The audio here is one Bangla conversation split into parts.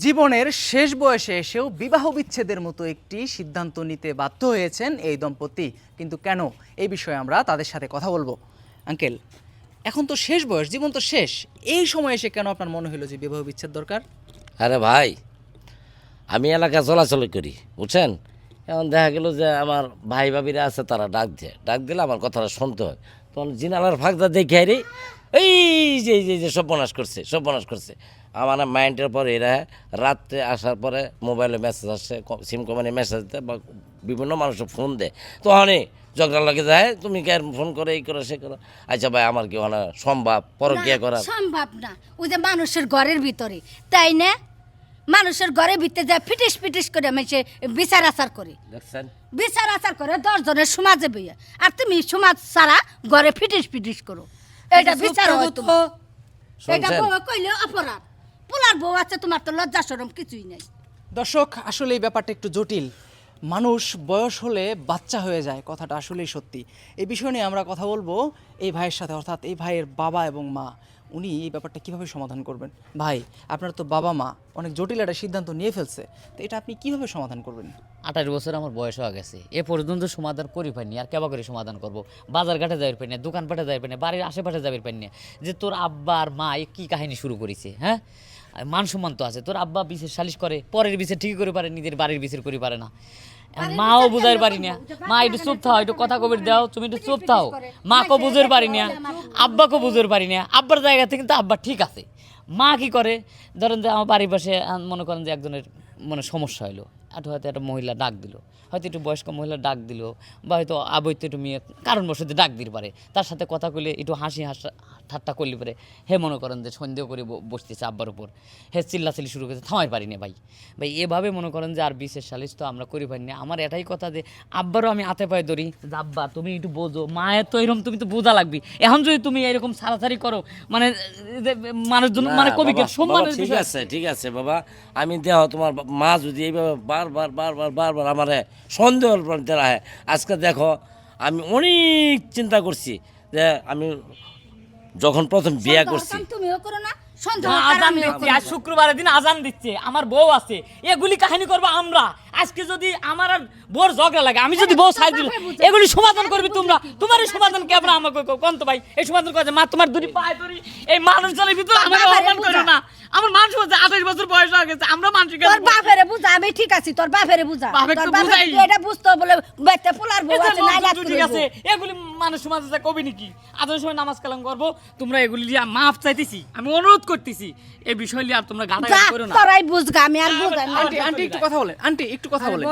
জীবনের শেষ বয়সে এসেও বিবাহ বিচ্ছেদের মতো একটি সিদ্ধান্ত নিতে বাধ্য হয়েছেন এই দম্পতি। কিন্তু কেন? এই বিষয়ে আমরা তাদের সাথে কথা বলব। আঙ্কেল, এখন তো শেষ বয়স, জীবন তো শেষ। এই সময় এসে কেন আপনার মনে হলো যে বিবাহ বিচ্ছেদ দরকার? আরে ভাই, আমি এলাকা চলাচল করি, বুঝছেন? এখন দেখা গেল যে আমার ভাই ভাবিরা আছে, তারা ডাক দেয়। ডাক দিলে আমার কথাটা শুনতে হয়। তখন জিনালার ফাঁকটা দেখে রে এই যে যে যে সর্বনাশ করছে সর্বনাশ করছে। আমার মাইন্ডের পরে এরা রাত্রে আসার পরে মোবাইলে মেসেজ আসছে সিম কোম্পানি মেসেজ দেয় বা বিভিন্ন মানুষের ফোন দেয়। তখনই ঝগড়া লাগে যায় তুমি কে ফোন করে এই করো সে করো। আচ্ছা ভাই আমার কি মানে সম্ভব? পরকিয়া করা? সম্ভব না। ওই যে মানুষের ঘরের ভিতরে তাই না? মানুষের ঘরের ভিতরে যায় ফিটিস ফিটিস করে মেসে বিচার আচার করে। দেখছেন? বিচার আচার করে দশ জনের সমাজে বইয়া। আর তুমি সমাজ ছাড়া ঘরে ফিটিস ফিটিস করো। এটা বিচার। এটা? বউ কইলে অপরাধ। পোলার বউ আছে তোমার তো লজ্জা সরম কিছুই নাই। দর্শক আসলে এই ব্যাপারটা একটু জটিল। মানুষ বয়স হলে বাচ্চা হয়ে যায় কথাটা আসলেই সত্যি। এই বিষয় নিয়ে আমরা কথা বলব এই ভাইয়ের সাথে অর্থাৎ এই ভাইয়ের বাবা এবং মা। উনি এই ব্যাপারটা কীভাবে সমাধান করবেন? ভাই, আপনার তো বাবা মা অনেক জটিল একটা সিদ্ধান্ত নিয়ে ফেলছে, তো এটা আপনি কীভাবে সমাধান করবেন? আঠাশ বছর আমার বয়স হয়ে গেছে। এ পর্যন্ত সমাধান করি পাইনি, আর কেবা করে সমাধান করব? বাজার ঘাটে যাবে পাইনি, দোকানপাটে যাবে পাইনি, বাড়ির আশেপাশে যাবে পাইনি। যে তোর আব্বা আর মা কী কাহিনী শুরু করেছে হ্যাঁ? মান সম্মান তো আছে, তোর আব্বা বিশেষ সালিশ করে, পরের বিষয় ঠিকই করে পারে, নিজের বাড়ির বিচার করে পারে না। মাও বুঝাই পারি না। মা একটু চুপ থাও একটু কথা কবির দাও তুমি একটু চুপ থাও। মাকে বুঝতে পারি না। আব্বাকে বুঝতে পারি না। আব্বার জায়গাতে কিন্তু আব্বা ঠিক আছে। মা কি করে? ধরেন যে আমার বাড়ির পাশে মনে করেন যে একজনের মানে সমস্যা হলো আর হয়তো একটা মহিলা ডাক দিল। হয়তো একটু বয়স্ক মহিলা ডাক দিল বা হয়তো আবৈত্য একটু মেয়ে কারণবশত ডাক দিতে পারে। তার সাথে কথা কইলে একটু হাসি হাসা ঠাট্টা করলে পারে হে মনে করেন যে সন্দেহ করে বসতেছে আব্বার উপর। হে চিল্লাচিল্লি শুরু করেছে থামাই পারি না ভাই। ভাই এভাবে মনে করেন যে আর বিশেষ সালিশ তো আমরা করি পারি না। আমার এটাই কথা যে আব্বারও আমি হাতে পায়ে ধরি। যে আব্বা তুমি একটু বোঝো মায়ের তো এরকম তুমি তো বোঝা লাগবে। এখন যদি তুমি এরকম সারাসারি করো মানে মানুষজন মানে না, কবিকে সম্মানের ঠিক আছে ঠিক আছে বাবা। আমি দেহ তোমার মা যদি এইভাবে বারবার বারবার বারবার আমার সন্দেহ রাখে। আজকে দেখো আমি অনেক চিন্তা করছি যে আমি যখন প্রথম বিয়ে করছি। তুমিও করো না সন্দেহ না, কাম আজান দিচ্ছে। আজ শুক্রবারের দিন আজান দিচ্ছে আমার বউ আছে। এগুলি কাহিনী করব আমরা। আজকে যদি আমার আর বউর ঝগড়া লাগে আমি যদি বউ সাইজ দিল এগুলি সমাধান করবি তোমরা তোমার? এই সমাধান কেমন আমাকে কও, কোন তো ভাই? এই সমাধান করে মা তোমার দুটি পায়ে ধরি এই মানুষজনের ভিতরে বাবারে অপমান করো না। আমার মানুষ হচ্ছে আঠাশ বছর বয়স হয়ে গেছে আমরা মানুষ তোর বাপেরে বুঝা আমি ঠিক আছি তোর বাপেরে বুঝা। তোর বাপের এটা বুঝতো বলে পোলার বউ আছে নাই ঠিক আছে এগুলি মানুষ সমাজে যা কবি নাকি? আদর সময় নামাজ কালাম করব তোমরা এগুলি লিয়া মাফ চাইতেছি আমি অনুরোধ করতেছি এই বিষয় লিয়া আর তোমরা গাটা করো না। তোরাই বুঝগা আমি আর বুঝাই না। আন্টি আন্টি একটু কথা বলেন আন্টি একটু কথা বলেন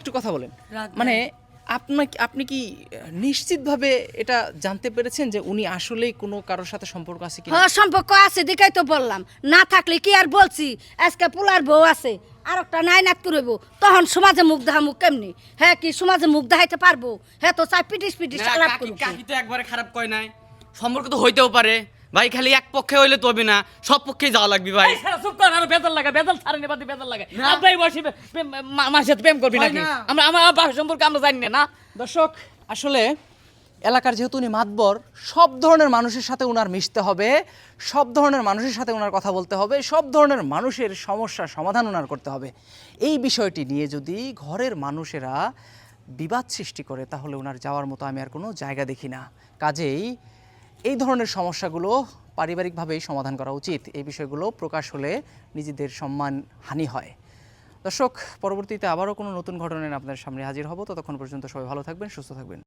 একটু কথা বলেন। মানে আপনার আপনি কি নিশ্চিতভাবে এটা জানতে পেরেছেন যে উনি আসলেই কোনো কারোর সাথে সম্পর্ক আছে কিনা? হ্যাঁ সম্পর্ক আছে দেখাই তো বললাম। না থাকলে কি আর বলছি? আজকে পোলার বউ আছে আর একটা নাই নাত করব তখন সমাজে মুখ দেখা মুখ কেমনি? হ্যাঁ কি সমাজে মুখ দেখাইতে পারব? হ্যাঁ তো চাই পিটিস পিটিস আলাপ কাকি করুক। কাকি তো একবারে খারাপ কয় নাই। সম্পর্ক তো হইতেও পারে। ভাই খালি এক পক্ষে হইলে তো হবে না সব পক্ষেই যাওয়া লাগবে ভাই চুপ কর, আরও বেজাল লাগে, বেজাল ছাড়ে নে, বাদে বেজাল লাগে। আব্বাই বসে বে- মা- মার সাথে প্রেম করবি নাকি? না। আমরা আমার বাপের সম্পর্কে আমরা জানি না? দর্শক আসলে এলাকার যেহেতু উনি মাতবর সব ধরনের মানুষের সাথে উনার মিশতে হবে সব ধরনের মানুষের সাথে ওনার কথা বলতে হবে সব ধরনের মানুষের সমস্যার সমাধান ওনার করতে হবে এই বিষয়টি নিয়ে যদি ঘরের মানুষেরা বিবাদ সৃষ্টি করে তাহলে ওনার যাওয়ার মতো আমি আর কোনো জায়গা দেখি না কাজেই এই ধরনের সমস্যাগুলো পারিবারিকভাবেই সমাধান করা উচিত। এই বিষয়গুলো প্রকাশ হলে নিজেদের সম্মান হানি হয়। দর্শক, পরবর্তীতে আবারও কোনো নতুন ঘটনায় আপনার সামনে হাজির হব। ততক্ষণ পর্যন্ত সবাই ভালো থাকবেন, সুস্থ থাকবেন।